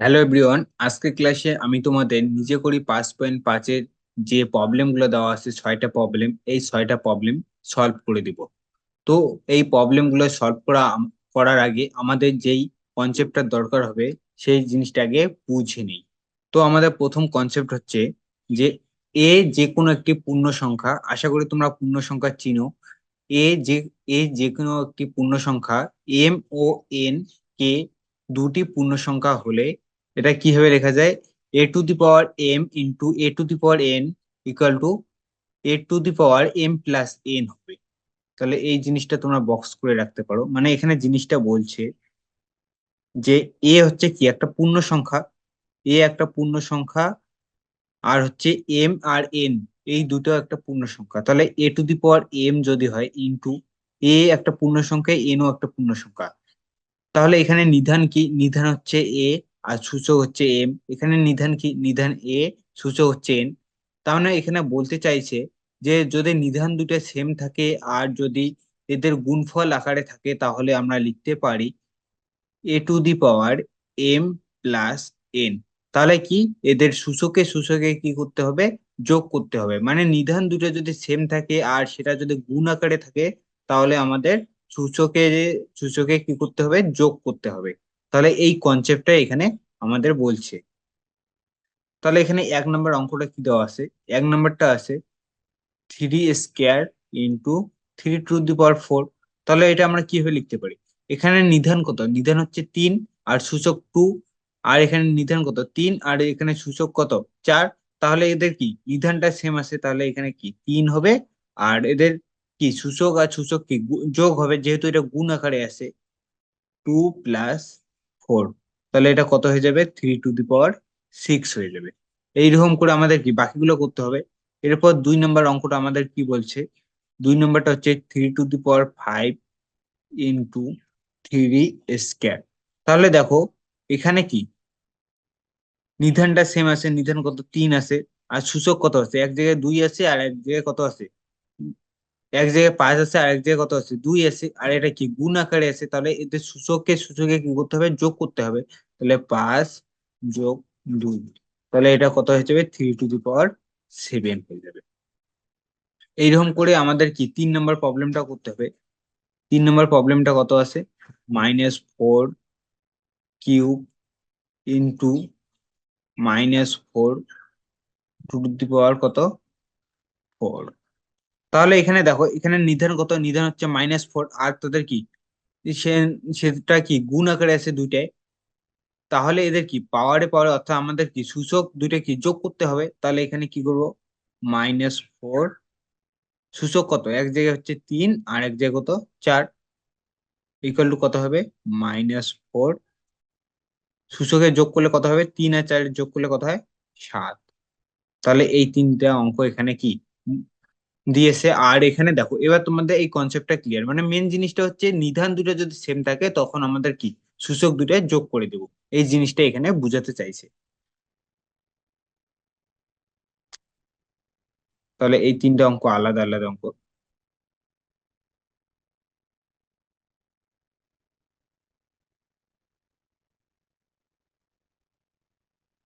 Hello everyone আজকে ক্লাসে আমি তোমাদের নিজে করি পাঁচ পয়েন্ট পাঁচের যে প্রবলেমগুলো দেওয়া আছে, ছয়টা প্রবলেম এই ছয়টা প্রবলেম সলভ করে দিব। তো এই প্রবলেমগুলো সলভ করা, করার আগে আমাদের যেই কনসেপ্টটা দরকার হবে, সেই জিনিসটা আগে বুঝে নিই। তো আমাদের প্রথম কনসেপ্ট হচ্ছে যে এ যে কোনো একটি পূর্ণ সংখ্যা, আশা করি তোমরা পূর্ণ সংখ্যা চিনো। এ যে এ যে কোনো একটি পূর্ণ সংখ্যা এম ও এন কে দুটি পূর্ণ সংখ্যা হলে এটা কীভাবে লেখা যায়? A to the power m into a to the power n equal to a to the power m plus n হবে। তাহলে এই জিনিসটা তোমরা বক্স করে রাখতে পারো। মানে এখানে জিনিসটা বলছে যে এ হচ্ছে কি? একটা পূর্ণ সংখ্যা। এ একটা পূর্ণ সংখ্যা, আর হচ্ছে এম আর এন এই দুটো একটা পূর্ণ সংখ্যা। তাহলে এ টু দি পাওয়ার এম যদি হয় ইন্টু এ একটা পূর্ণ সংখ্যা এনও একটা পূর্ণ সংখ্যা। তাহলে এখানে নিধান কি? নিধান হচ্ছে এ আর সূচক হচ্ছে এম এখানে নিধান কি? নিধান এ সূচক হচ্ছে এন তার মানে এখানে বলতে চাইছে যে যদি নিধান দুটো সেম থাকে আর যদি এদের গুণফল আকারে থাকে তাহলে আমরা লিখতে পারি a to the power m plus n তাহলে কি? এদের সূচকে সূচকে কি করতে হবে? যোগ করতে হবে। মানে নিধান দুটো যদি সেম থাকে আর সেটা যদি গুণ আকারে থাকে তাহলে আমাদের সূচকে সূচকে কি করতে হবে? যোগ করতে হবে। তাহলে এই কনসেপ্টটা এখানে আমাদের বলছে। তাহলে এখানে এক নম্বর অঙ্কটা কি দেওয়া আছে? এক নম্বরটা আছে three square into three to the power four তাহলে এটা আমরা কীভাবে লিখতে পারি? এখানে নিধান কত? নিধান হচ্ছে তিন, আর সূচক টু আর এখানে নিধান কত? তিন, আর এখানে সূচক কত? চার। তাহলে এদের কি? নিধানটা সেম আছে, তাহলে এখানে কি? তিন হবে, আর এদের কি? সূচক আর সূচক কি? যোগ হবে, যেহেতু এটা গুণ আকারে আছে। টু প্লাস ফোর তাহলে এটা কত হয়ে যাবে? Three to the power six হয়ে যাবে। এইরকম করে আমাদের কি বাকিগুলো করতে হবে? এরপর দুই নম্বর অঙ্কটা আমাদের কি বলছে? দুই নম্বরটা হচ্ছে three to the power five into three square তাহলে দেখো, এখানে কি? নিধানটা সেম আছে, নিধান কত? তিন আছে। আর সূচক কত আছে? এক জায়গায় দুই আছে আর এক জায়গায় কত আছে? এক জায়গায় পাঁচ আছে আর এক জায়গায় কত আছে? দুই আছে, আর এটা কি? গুণ আকারে আছে। তাহলে এদের সূচককে সূচকে কি করতে হবে? যোগ করতে হবে। তাহলে পাঁচ যোগ দুই। তাহলে এটা কত হয়ে যাবে? Three to the power seven হয়ে যাবে। এইরকম করে আমাদের কি? তিন নম্বর প্রবলেমটা করতে হবে। তিন নম্বর প্রবলেমটা কত আছে? Minus four cube into minus four to to the power কত? ফোর তাহলে এখানে দেখো, এখানে নিধান কত? নিধান হচ্ছে মাইনাস ফোর আর তোদের কি? সেটা কি? গুণ আকারে আছে দুইটায় তাহলে এদের কি? পাওয়ারে পাওয়ারে অর্থাৎ আমাদের কি? সূচক দুইটা কি? যোগ করতে হবে। তাহলে এখানে কি করব? মাইনাস ফোর সূচক কত? এক জায়গায় হচ্ছে তিন, আর এক জায়গায় কত? চার। ইকুয়াল টু কত হবে? মাইনাস ফোর সূচকে যোগ করলে কত হবে? তিন আর চার যোগ করলে কত হয়? সাত। তাহলে এই তিনটা অঙ্ক এখানে কি? দিয়েছে। আর এখানে দেখো, এবার তোমাদের এই কনসেপ্টটা ক্লিয়ার মানে মেন জিনিসটা হচ্ছে নিধান দুটো যদি সেম থাকে, তখন আমাদের কি? সূচক দুটো যোগ করে দেব। এই জিনিসটা এখানে বুঝাতে চাইছে। তাহলে এই তিনটা অঙ্ক আলাদা আলাদা অঙ্ক।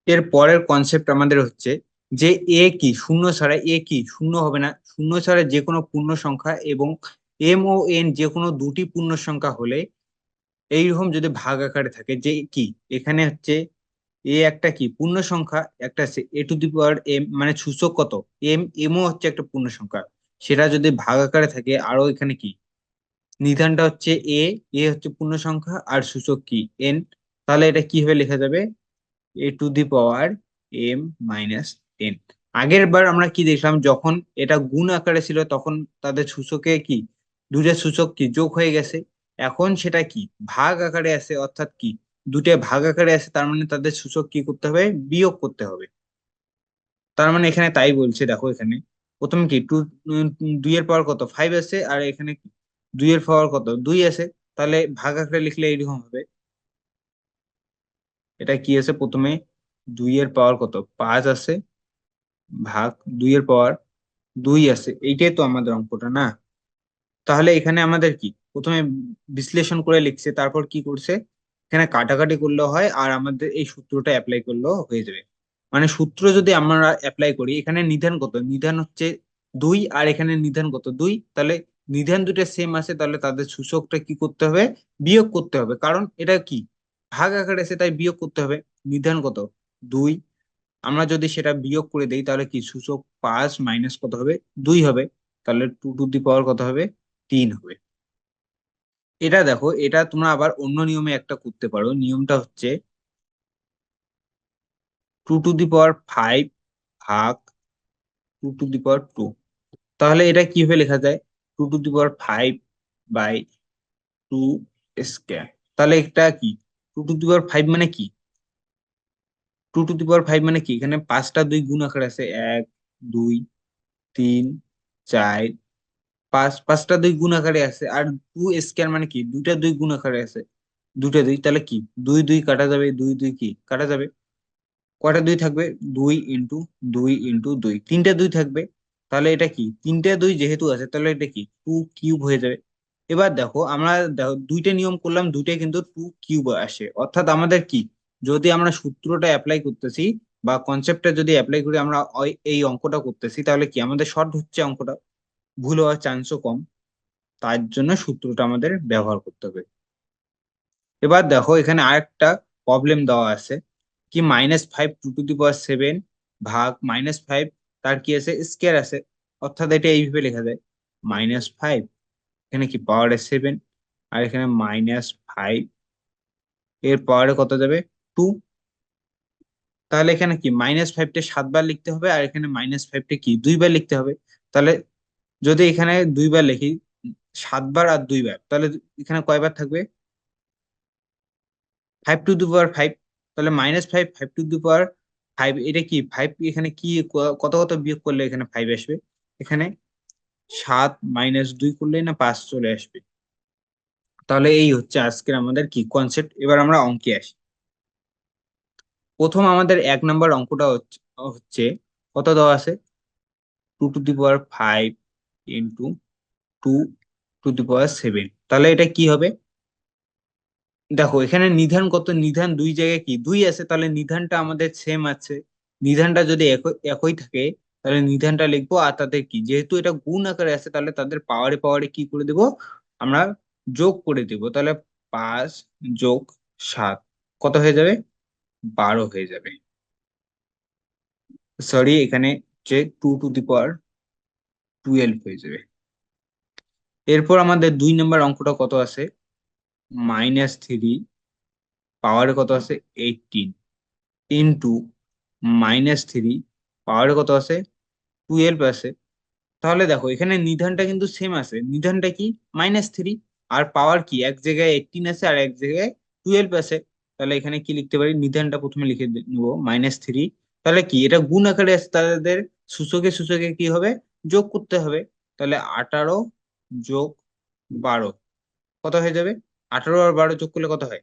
এর পরের কনসেপ্ট আমাদের হচ্ছে যে এ কি, শূন্য ছাড়া এ কি, শূন্য হবে না। শূন্য ছাড়া যে কোনো পূর্ণ সংখ্যা এবং এম ও এন যে কোনো দুটি পূর্ণ সংখ্যা হলে এইরকম যদি ভাগ আকারে থাকে যে কি, এখানে হচ্ছে এ একটা কি, পূর্ণ সংখ্যা একটা এ টু দি পাওয়ার এম মানে সূচক কত? এম এমও হচ্ছে একটা পূর্ণ সংখ্যা। সেটা যদি ভাগ আকারে থাকে আরও এখানে কি? নিধানটা হচ্ছে এ এ হচ্ছে পূর্ণ সংখ্যা আর সূচক কি? এন, তাহলে এটা কীভাবে লেখা যাবে? A to the power m minus ten. আগের বার আমরা কি দেখলাম, যখন এটা গুণ আকারে ছিল, তখন তাদের সূচকে কি? দুটা সূচক কি? যোগ হয়ে গেছে। এখন সেটা কি? ভাগ আকারে আছে, অর্থাৎ কি? দুটো ভাগ আকারে আছে, তার মানে তাদের সূচক কি করতে হবে? বিয়োগ করতে হবে। তার মানে এখানে তাই বলছে, দেখো এখানে। প্রথমে কি? টু দুই এর পাওয়ার কত? ফাইভ আছে, আর এখানে কি? দুই এর পাওয়ার কত? দুই আছে। তাহলে ভাগ আকারে লিখলে এইরকম হবে। এটা কি আছে? প্রথমে দুই এর পাওয়ার কত? পাঁচ আছে। ভাগ দুই এর পাওয়ার দুই আছে, এইটাই তো আমাদের অঙ্কটা না? তাহলে এখানে আমাদের কি? প্রথমে বিশ্লেষণ করে লিখছে, তারপর কি করছে? এখানে কাটাকাটি করলেও হয় আর আমাদের এই সূত্রটা অ্যাপ্লাই করলেও হয়ে যাবে। মানে সূত্র যদি আমরা অ্যাপ্লাই করি, এখানে নিধান কত? নিধান হচ্ছে দুই আর এখানে নিধান কত? দুই। তাহলে নিধান দুটো সেম আছে, তাহলে তাদের সূচকটা কি করতে হবে? বিয়োগ করতে হবে। কারণ এটা কি? ভাগ আকারে আছে, তাই বিয়োগ করতে হবে। নিধান কত? দুই। আমরা যদি সেটা বিয়োগ করে দেই, তাহলে কি? সূচক পাঁচ মাইনাস কত হবে? দুই হবে। তাহলে টু টু দি পাওয়ার কত হবে? তিন হবে। এটা দেখো, এটা তোমরা আবার অন্য নিয়মে একটা করতে পারো। নিয়মটা হচ্ছে two to the power five ভাগ two to the power two তাহলে এটা কীভাবে লেখা যায়? Two to the power five by two square তাহলে এটা কি? Two to the power five মানে কি? Two to the power five মানে কি? এখানে পাঁচটা দুই গুণ আকারে আছে। এক, দুই, তিন, চার, পাঁচ, পাঁচটা দুই গুণ আকারে আছে। আর টু স্কোয়ার মানে কি? দুইটা দুই গুণ আকারে আছে। দুইটা দুই, তাহলে কি? দুই দুই কাটা যাবে। দুই দুই কি? কাটা যাবে। কয়টা দুই থাকবে? দুই ইন্টু দুই ইন্টু দুই। তিনটা দুই থাকবে। তাহলে এটা কি? তিনটা দুই যেহেতু আছে, তাহলে এটা কি? টু কিউব হয়ে যাবে। এবার দেখো, আমরা দেখো, দুইটা নিয়ম করলাম দুইটা কিন্তু টু কিউব আসে। অর্থাৎ আমাদের কি? যদি আমরা সূত্রটা অ্যাপ্লাই করতেছি বা কনসেপ্টটা যদি অ্যাপ্লাই করি, আমরা এই অঙ্কটা করতেছি, তাহলে কি আমাদের শর্ট হচ্ছে অঙ্কটা? ভুল হওয়ার চান্সও কম। তার জন্য সূত্রটা আমাদের ব্যবহার করতে হবে। এবার দেখো, এখানে আরেকটা প্রবলেম দেওয়া আছে। কি minus five two to the power seven ভাগ মাইনাস ফাইভ তার কি আছে? স্কোয়ার আছে। অর্থাৎ এটা এইভাবে লেখা যায়। মাইনাস ফাইভ এখানে কি পাওয়ারে সেভেন আর এখানে মাইনাস ফাইভ এর পাওয়ারে কত যাবে? টু তাহলে এখানে কি? মাইনাস ফাইভটা সাতবার লিখতে হবে আর এখানে মাইনাস ফাইভটা কি? দুইবার লিখতে হবে। তাহলে যদি এখানে দুইবার লিখি, সাতবার আর দুইবার, তাহলে এখানে কয়বার থাকবে? Five to the power five তাহলে minus five five to the power five এটা কি? ফাইভ এখানে কি কত কত বিয়োগ করলে এখানে ফাইভ আসবে? এখানে সাত মাইনাস দুই করলে না পাঁচ চলে আসবে। তাহলে এই হচ্ছে আজকের আমাদের কি কনসেপ্ট এবার আমরা অঙ্কে আসি। প্রথম আমাদের এক নম্বর অঙ্কটা হচ্ছে কত দেওয়া আছে? Two to the power five into two to the power seven তাহলে এটা কি হবে? দেখো, এখানে নিধান কত? নিধান দুই জায়গায় কি? দুই আছে, তাহলে নিধানটা আমাদের সেম আছে। নিধানটা যদি একই থাকে, তাহলে নিধানটা লিখব, আর তাদের কি? যেহেতু এটা গুণ আকারে আছে, তাহলে তাদের পাওয়ারে পাওয়ারে কি করে দেব? আমরা যোগ করে দেব। তাহলে পাঁচ যোগ সাত, কত হয়ে যাবে? বারো হয়ে যাবে। সরি এখানে যে two to the power twelve হয়ে যাবে। এরপর আমাদের দুই নম্বর অঙ্কটা কত আছে? মাইনাস থ্রি পাওয়ারে কত আছে? এইটিন ইন্টু মাইনাস থ্রি পাওয়ারে কত আছে? টুয়েলভ আছে। তাহলে দেখো, এখানে নিধানটা কিন্তু সেম আছে। নিধানটা কি? মাইনাস থ্রি আর পাওয়ার কি? এক জায়গায় এইটিন আছে, আর এক জায়গায় টুয়েলভ আছে। তাহলে এখানে কি লিখতে পারি? নিধানটা প্রথমে লিখে নেব মাইনাস থ্রি তাহলে কি? এটা গুণ আকারে তাদের সূচকে সূচকে কি হবে? যোগ করতে হবে। তাহলে আঠারো যোগ বারো, কত হয়ে যাবে? আঠারো আর বারো যোগ করলে কত হয়?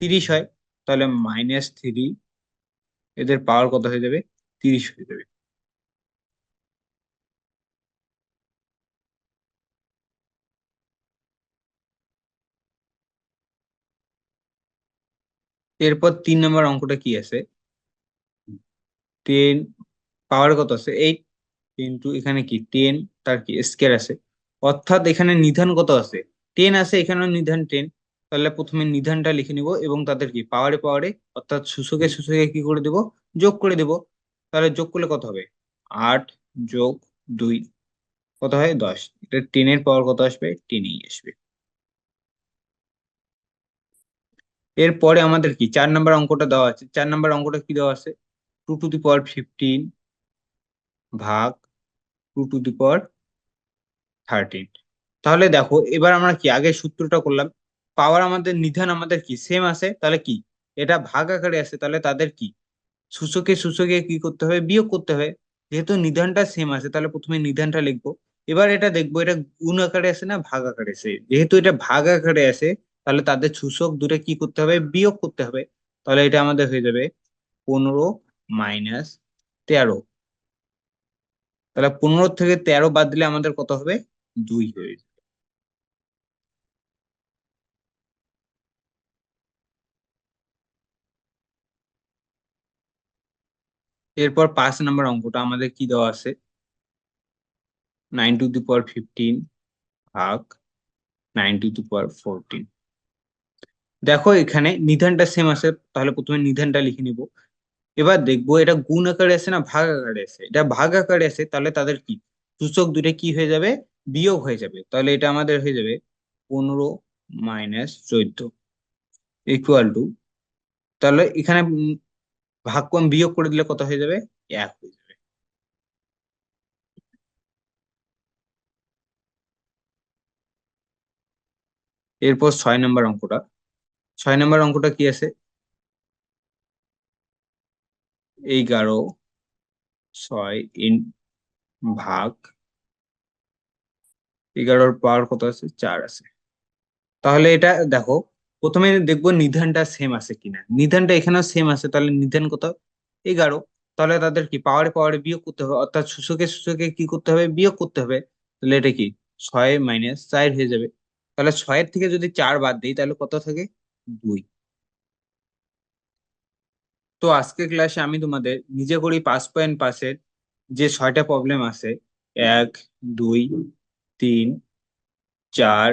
তিরিশ হয়। তাহলে মাইনাস থ্রি এদের পাওয়ার কত হয়ে যাবে? তিরিশ হয়ে যাবে। এরপর তিন নম্বর অঙ্কটা কি আছে? টেন পাওয়ার কত আছে? এইট কিন্তু এখানে কি? টেন তার কি? স্কেয়ার আছে। অর্থাৎ এখানে নিধান কত আছে? টেন আছে, এখানেও নিধান টেন তাহলে প্রথমে নিধানটা লিখে নিব এবং তাদের কি? পাওয়ারে পাওয়ারে অর্থাৎ সূচকে সূচকে কি করে দেব? যোগ করে দেব। তাহলে যোগ করলে কত হবে? আট যোগ দুই। কত হয়? দশ। এটা টেনের পাওয়ার কত আসবে? টেনেই আসবে। এরপরে আমাদের কি? চার নাম্বার অঙ্কটা দেওয়া আছে। চার নাম্বার অঙ্কটা কি দেওয়া আছে? Two to the power fifteen ভাগ two to the power thirteen তাহলে দেখো, এবার আমরা কি? আগে সূত্রটা করলাম। পাওয়ার আমাদের নিধান আমাদের কি? সেম আছে। তাহলে কি? এটা ভাগ আকারে আছে। তাহলে তাদের কি? সূচকে সূচকে কি করতে হবে? বিয়োগ করতে হবে। যেহেতু নিধানটা সেম আছে, তাহলে প্রথমে নিধানটা লিখব। এবার এটা দেখব, এটা গুণ আকারে আছে না ভাগ আকারে আছে? যেহেতু এটা ভাগ আকারে আছে তাহলে তাদের সূচক দূরে কি করতে হবে? বিয়োগ করতে হবে। তাহলে এটা আমাদের হয়ে যাবে পনেরো মাইনাস তেরো। তাহলে পনেরো থেকে তেরো বাদ দিলে আমাদের কত হবে? দুই হয়ে যাবে। এরপর পাঁচ নাম্বার অঙ্কটা আমাদের কি দেওয়া আছে? Nine to the power fifteen ভাগ nine to the power fourteen দেখো এখানে নিধানটা সেম আছে, তাহলে প্রথমে নিধানটা লিখে নিব। এবার দেখব এটা গুণ আকারে আছে না ভাগ আকারে আছে? এটা ভাগ আকারে আছে, তাহলে তাদের কি? সূচক দুটো কি হয়ে যাবে? বিয়োগ হয়ে যাবে। তাহলে এটা আমাদের হয়ে যাবে পনেরো মাইনাস চোদ্দ ইকুয়াল টু তাহলে এখানে ভাগ কম বিয়োগ করে দিলে কত হয়ে যাবে? এক হয়ে যাবে। এরপর ছয় নম্বর অঙ্কটা। ছয় নম্বর অঙ্কটা কি আছে? এগারো ছয় ইন ভাগ এগারোর পাওয়ার কত আছে? চার আছে। তাহলে এটা দেখো, প্রথমে দেখব নিধানটা সেম আছে কিনা। নিধানটা এখানেও সেম আছে, তাহলে নিধান কত? এগারো। তাহলে তাদের কি পাওয়ারে পাওয়ারে বিয়োগ করতে হবে, অর্থাৎ সূচকে সূচকে কি করতে হবে? বিয়োগ করতে হবে। তাহলে এটা কি? ছয় মাইনাস চার হয়ে যাবে। তাহলে ছয়ের থেকে যদি চার বাদ দিই, তাহলে কত থাকে? দুই। তো আজকে ক্লাসে আমি তোমাদের নিজে করি পাঁচ পয়েন্ট পাসের যে ছয়টা প্রবলেম আছে, এক, দুই, তিন, চার,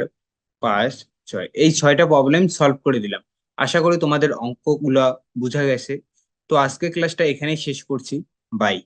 পাঁচ, ছয়, এই ছয়টা প্রবলেম সলভ করে দিলাম। আশা করি তোমাদের অঙ্কগুলা বোঝা গেছে। তো আজকে ক্লাসটা এখানেই শেষ করছি। বাই